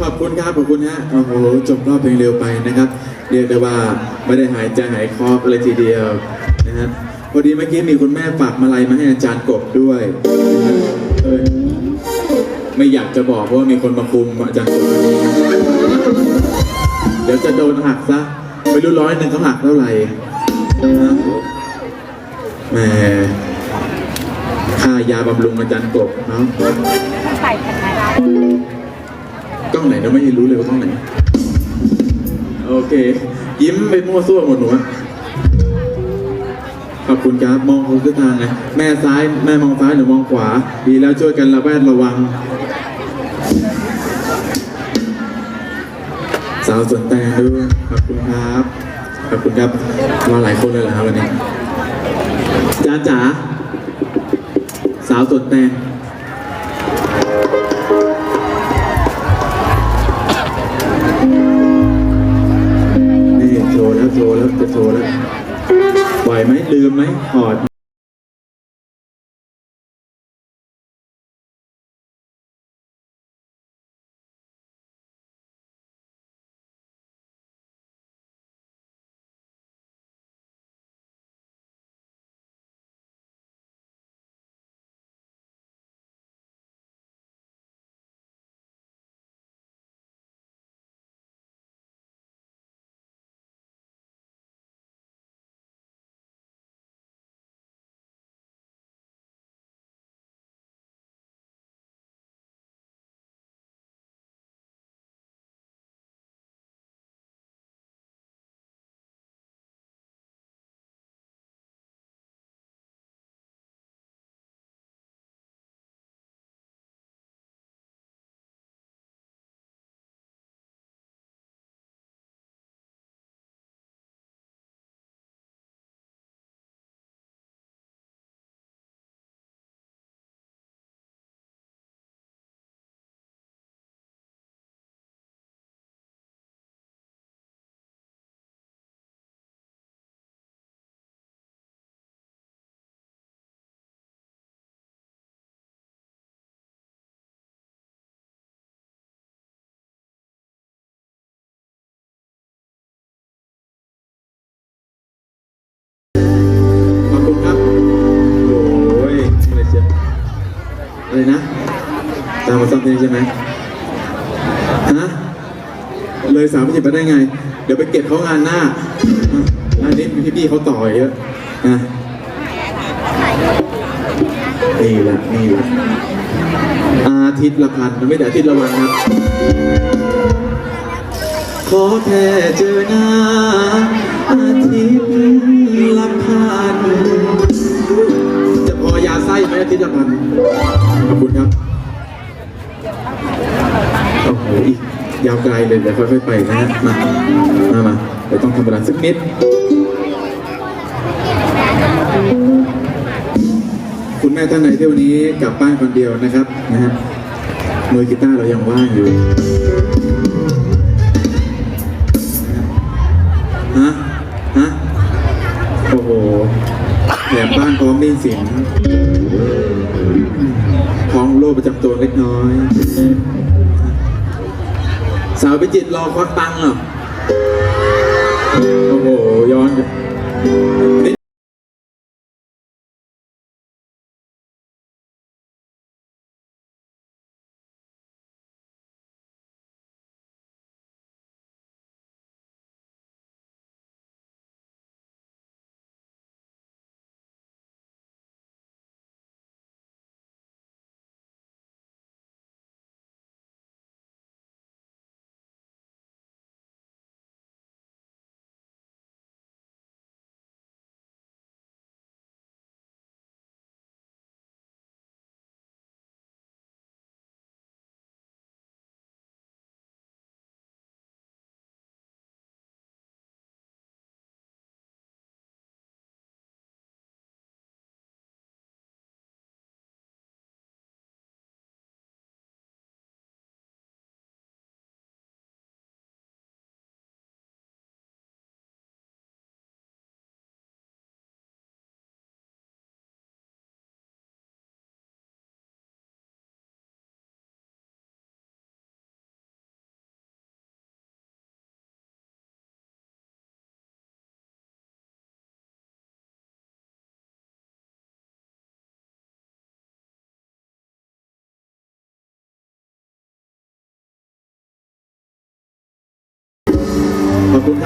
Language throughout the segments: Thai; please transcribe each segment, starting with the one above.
ขอบคุณครับขอบคุณฮะโอ้โหจบรอบเพลงเร็วไปนะครับ เรียกได้ว่าไม่ได้หายใจหายคอเลยทีเดียว ฮะพอดีเมื่อกี้มีคุณแม่ฝากมาลัยมาให้อาจารย์กบด้วยนะฮะเออไม่อยากจะบอกเพราะว่ามีคนมาคุมอาจารย์กบวันนี้เดี๋ยวจะโดนหักซะไม่รู้ร้อยหนึ่งเขาหักเท่าไหร่นะแหมค่ายาบำรุงอาจารย์กบเนาะใส่กันนะคะกล้องไหนเราไม่รู้เลยว่ากล้องไหน โอเค ยิ้มไปมั่วซั่วหมดหนูอะ ขอบคุณครับมองทุกทางไงแม่ซ้ายแม่มองซ้ายหนูมองขวา ดีแล้วช่วยกันระแวดระวัง สาวสวนแตงด้วยขอบคุณครับขอบคุณครับมาหลายคนเลยเหรอครับวันนี้จ้าจ๋าสาวสวนแตงนี่โชว์แล้วโชว์แล้วจะโชว์แล้ว ไหวไหมลืมไหมถอด ขอบคุณครับ โอ้ยอะไรเชียอะไรนะ ตามมาซ้ำเพลงใช่ไหมฮะ เลยสามสิบไปได้ไง เดี๋ยวไปเก็บเขางานหน้าอันนี้พี่พี่เขาต่อเยอะนะนี่แหละนี่แหละอาทิตย์ละพันไม่แต่อาทิตย์ละวันครับ ขอแค่เจอหน้าอาทิตย์ อยาไส้ไหมอาทิตย์ละพันขอบคุณครับโอ้โหอีกยาวไกลเลยเดี๋ยวค่อยๆไปนะฮะมามามาเดี๋ยวต้องทำเวลาสักนิด คุณแม่ท่านไหนที่วันนี้กลับบ้านคนเดียวนะครับนะฮะมือกีตาร์เรายังว่างอยู่ฮะฮะโอ้โหแถมบ้านพร้อมหนี้สิน ของโรคประจำตัวเล็กน้อย สาวพิจิตรรอควักตังค์เหรอ โอ้โห ย้อนนิ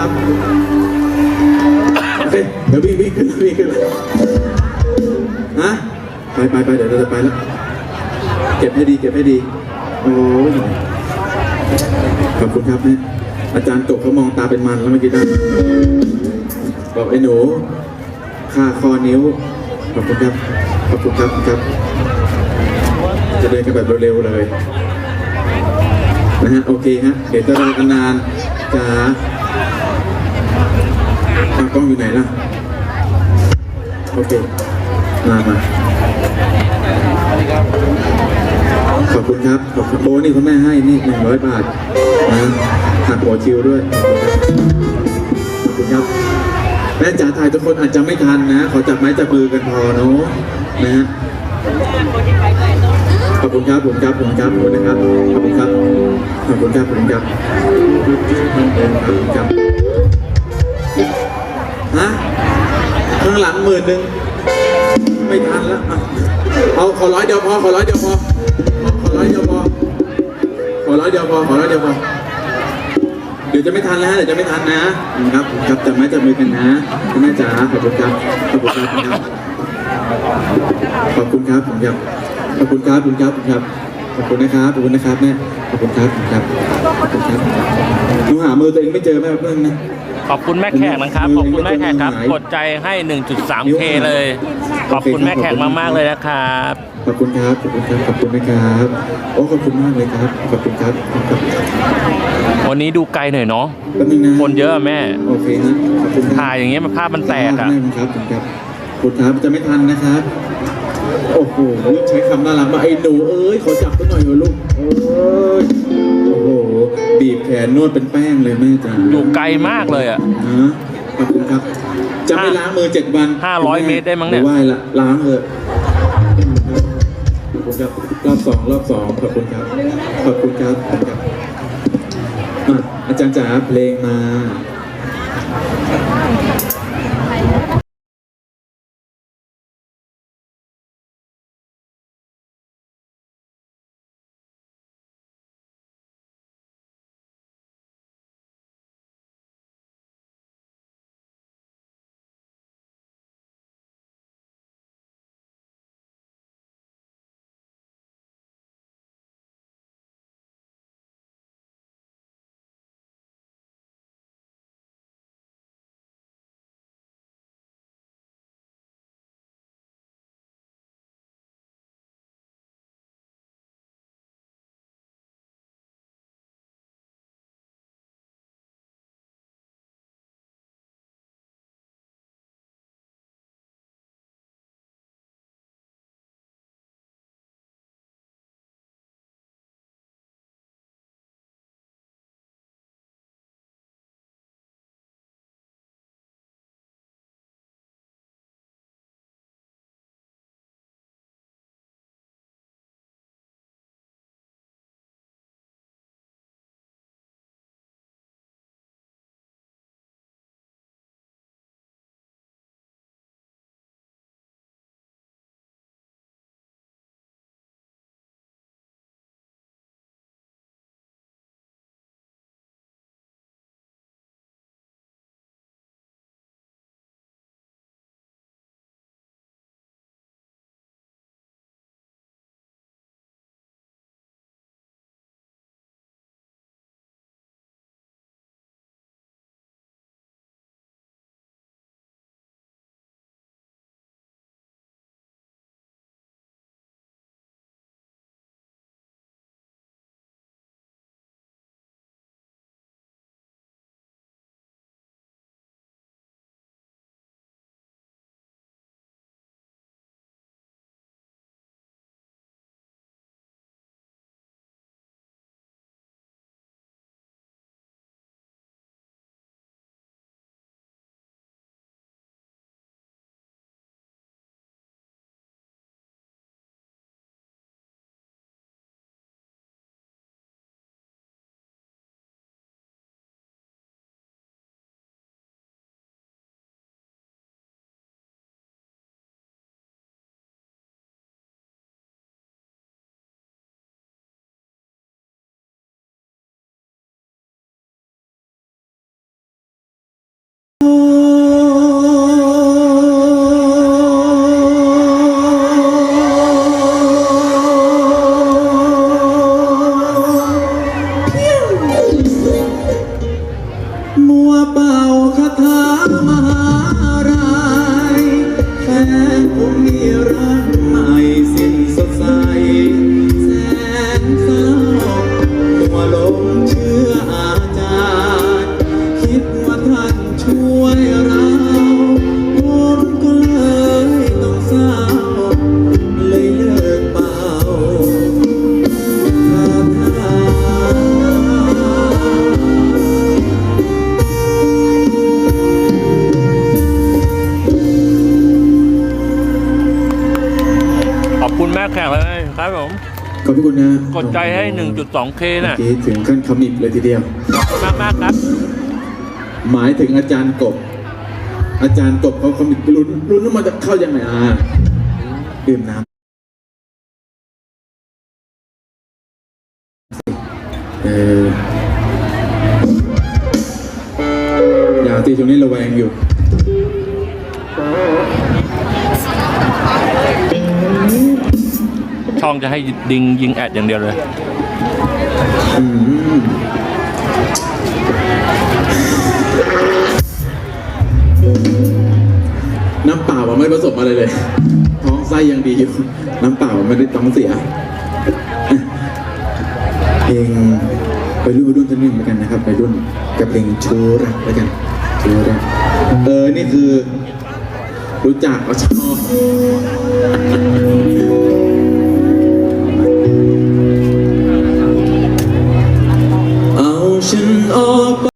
ครับเฮ้ยเดี๋ยววิ่งวิ่งขึ้นวิ่งขึ้นเลยฮะไปไปไปเดี๋ยวเราจะไปแล้ว เก็บให้ดีเก็บให้ดี โอ้ยขอบคุณครับแม่อาจารย์กบเขามองตาเป็นมันแล้วเมื่อกี้นะบอกไอ้หนูค่าคอนิ้ว ขอบคุณครับ ขอบคุณครับครับ จะเดินกันแบบเร็วๆเลย นะฮะ โอเคฮะ เดี๋ยวจะรอกันนานจ๋า ตากล้องอยู่ไหนล่ะ โอเค มามาขอบคุณครับ ขอบคุณโบนี่คุณแม่ให้นี่หนึ่งร้อยบาทนะหักหัวคิวด้วย ขอบคุณครับแม่จ๋าถ่ายทุกคนอาจจะไม่ทันนะ ขอจับไม้จับมือกันพอเนาะนะฮะขอบคุณครับผมครับผมครับ ขอบคุณนะครับ ขอบคุณครับ ขอบคุณครับ ขอบคุณครับขอบคุณครับ ข้างหลังหมื่นหนึ่งไม่ทันแล้วอะเอาขอร้อยเดียวพอขอร้อยเดียวพอขอร้อยเดียวพอขอร้อยเดียวพอขอร้อยเดียวพอเดี๋ยวจะไม่ทันแล้วเดี๋ยวจะไม่ทันนะครับครับจับไม้จับมือกันนะคุณแม่จ๋าขอบคุณครับขอบคุณครับขอบคุณครับผมครับขอบคุณครับคุณครับขอบคุณครับขอบคุณนะครับขอบคุณนะครับแม่ขอบคุณครับขอบคุณครับขอบคุณครับหนูหามือตัวเองไม่เจอแม่เพิ่งนะ ขอบคุณแม่แขกนะครับ ขอบคุณแม่แขกครับ กดใจให้ 1.3K เลย ขอบคุณแม่แขกมากๆเลยนะครับ ขอบคุณครับ ขอบคุณครับ ขอบคุณนะครับ โอ้ขอบคุณมากเลยครับ ขอบคุณครับขอบคุณครับวันนี้ดูไกลหน่อยเนาะแป๊บนึงนะคนเยอะอะแม่ โอเคฮะขอบคุณครับถ่ายอย่างเงี้ยมันภาพมันแตกอะได้ครับขอบคุณครับขอบคุณครับจะไม่ทันนะครับ โอ้โห ใช้คำน่ารักมากไอ้หนูเอ้ย ขอจับตัวหน่อยเถอะลูก นนวดเป็นแป้งเลยแม่จ๋าอยู่ไกลมากเลยอะ ฮะขอบคุณครับ จะไม่ล้างมือเจ็ดวันห้าร้อยเมตรได้มั้งเนี่ย ไหว้ละล้างเถอะขอบคุณครับรอบสองรอบสองขอบคุณครับ ขอบคุณครับขอบคุณครับอะอาจารย์จ๋าเพลงมา อบพระคุณนะกดใจให้ 1.2K เมื่น่ะอกี้ถึงขั้นขมิบเลยทีเดียว มากมากๆครับ หมายถึงอาจารย์กบ อาจารย์กบเขาขมิบลุ้นลุ้นว่ามันจะเข้ายังไงอะดื่มน้ำ ให้ดิงยิงแอดอย่างเดียวเลยน้ำเปล่าไม่ผสมอะไรเลย ท้องไส้ยังดีอยู่ น้ำเปล่าไม่ได้ท้องเสีย เพลงไปรุ่นไปรุ่นท่านหนึ่งแล้วกันนะครับ ไปรุ่นกับเพลงชูรักแล้วกันชูรักเออ นี่คือ รู้จักก็ชอบ ออกไป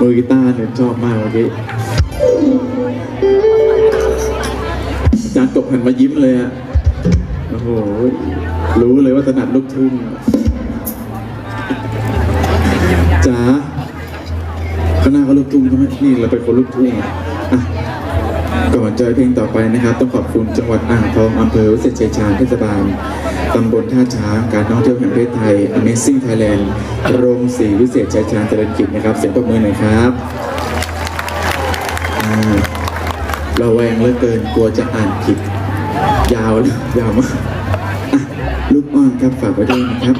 มือกีตาร์เนี่ยชอบมากเมื่อกี้อาจารย์กบหันมายิ้มเลยอะโอ้โห รู้เลยว่าถนัดลูกทุ่งจ๋าข้างหน้าเขาลูกทุ่งใช่ไหมนี่เราไปคนลูกทุ่งอะก่อนเจอเพลงต่อไปนะครับ ต้องขอบคุณจังหวัดอ่างทองอำเภอเศษชัยชาญเทศบาล ตำบลท่าช้างการท่องเที่ยวแห่งประเทศไทย Amazing Thailand โรงสีวิเศษชัยชาญเจริกิจนะครับ เสียงปรบมือหน่อยครับเราแวงเหลือเกินกลัวจะอ่านผิด ยาว ยาวมากลูกอ้อนครับฝากไว้ด้วยนะครับ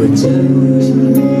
붙잡고 싶네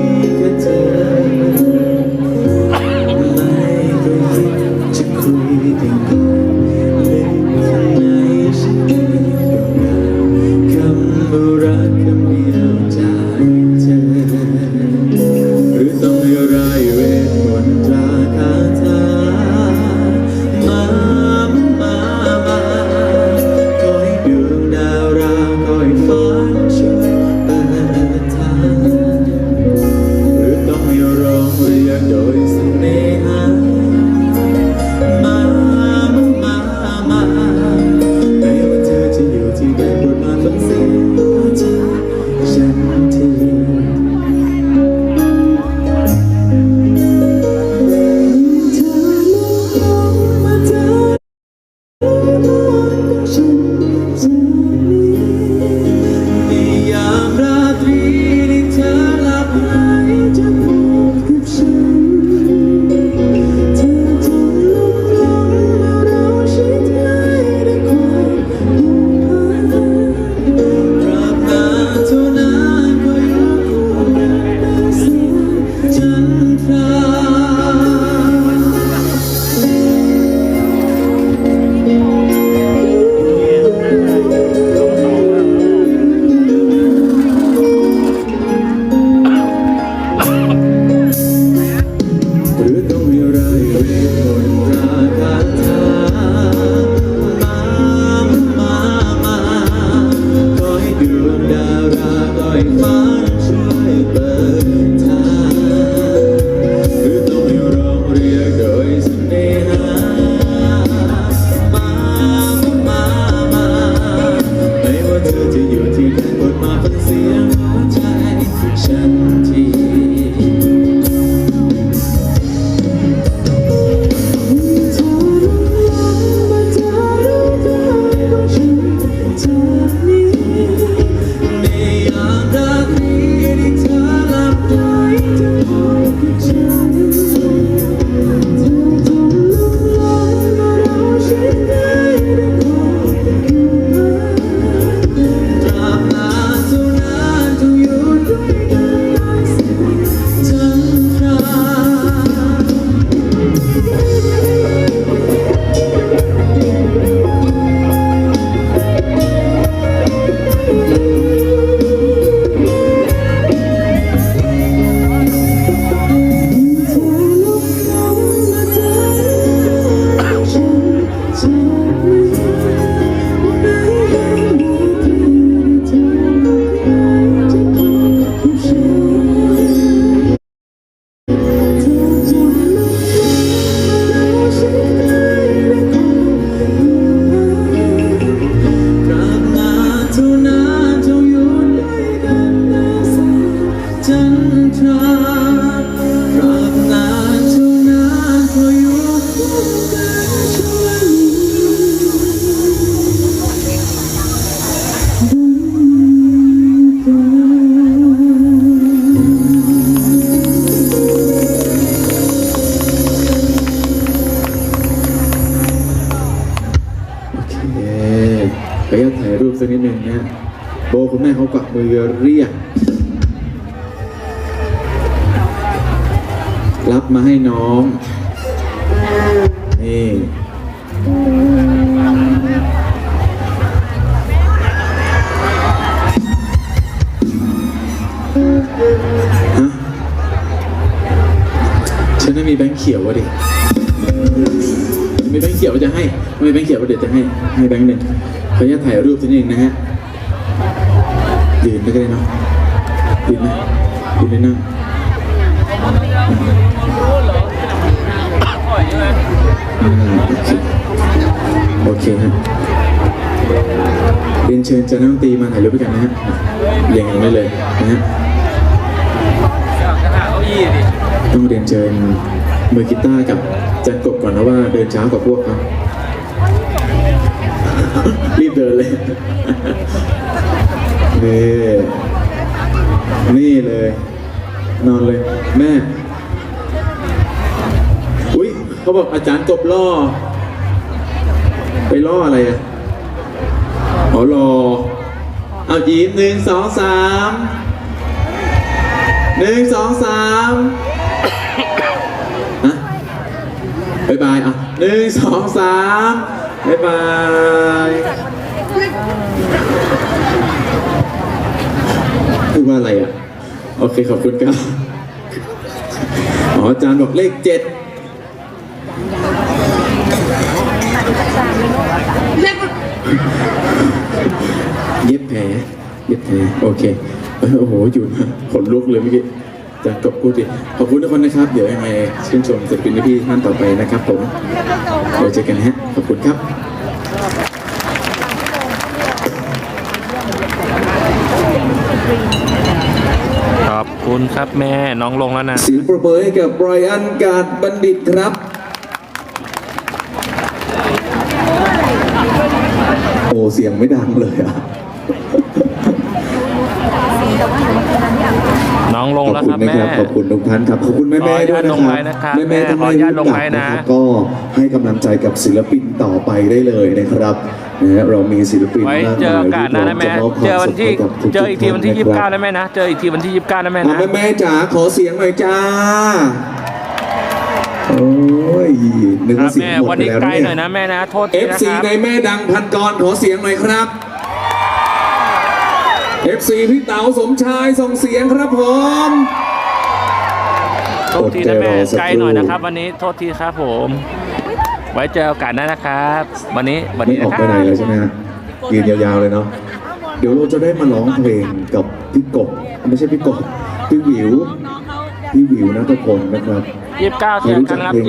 รับมาให้น้อง นี่ฮะฉันไม่มีแบงค์เขียววะดิ มีแบงค์เขียวจะให้ ไม่แบงค์เขียวเดี๋ยวจะให้ ให้แบงค์หนึ่งขออนุาตถ่ายรูปสักนิดนึงนะฮะ ยืนก็ได้เนาะยืนไหมยืนได้นั่ง โอเคฮะเรียนเชิญเจ้าน้ำตีมาถ่ายรูปด้วยกันนะฮะเรียงกันได้เลยนะฮะต้องเรียนเชิญมือกีตาร์กับจันกบก่อนนะว่าเดินช้ากว่าพวกเขารีบเดินเลยนี่นี่เลย นอนเลย แม่ เขาบอกอาจารย์กบล่อ ไปล่ออะไรอะอ๋อรอเอายิ้มหนึ่งสองสามหนึ่งสองสามฮะบายบายอะหนึ่งสองสามบายบายพูดว่าอะไรอะ โอเค ขอบคุณครับ อ๋ออาจารย์บอกเลขเจ็ด เย็บแผลเย็บแผลโอเค โอ้โหอยู่มาขนลุกเลยเมื่อกี้จะกบพูดดิขอบคุณทุกคนนะครับ เดี๋ยวยังไงชื่นชมศิลปินพี่ท่านต่อไปนะครับผมเดี๋ยวเจอกันฮะ ขอบคุณครับขอบคุณครับแม่น้องลงแล้วนะเสียงประเมินให้กับไบรอันกาดบัณฑิตครับ เสียงไม่ดังเลยอะน้องลงขอบแล้วคุคณรับนะแม่ครับขอบคุณทุกท่านครับขอบคุณแม่ขอแม่อนุด้วญายตนะลงไลน์คนะครัรับบแม่แม่ๆท่านขออนุญาตลงไลน์นะครับก็ให้กำลังใจกับศิลปินต่อไปได้เลยนะครับนะฮะเรามีศิลปินไว้มากเจอมายโอกาสหนะนะแม่ที่พร้มจะมบเจอวันที่ความสุขให้บทุๆเจออีกทีวันที่ท่ะครับ29นะแม่นะเจออีกทีวันที่ 29นะแม่อะนะแม่แม่ๆจ๋าขอเสียงหน่อยจ้า โอ้ยนึกครัว่าบเสียงแม่หมดวันไปนี้แล้วไกลเนี่ยหน่อยนะแม่นะ โทษทีนะ FC ครับในแม่ดังพันกรขอเสียงหน่อยครับ FC พี่เต๋าสมชายส่งเสียงครับผม โทษทีนะแม่อดใจรอสักครู่ ไกลหน่อยนะครับ วันนี้โทษทีครับผม ไว้เจอโอกาสหน้านะครับ วันนี้วันไม่นี้ออกนะคไปรับไหนเลยใช่ไหมฮะยืนยาวๆเลยเนาะเดี๋ยวเราจะได้มาร้องเพลงกับพี่กบไม่ใช่พี่กบพี่หวิว พี่หวิวนัทพลนะครับ ยี่สิบเก้าเจอกันครับยี่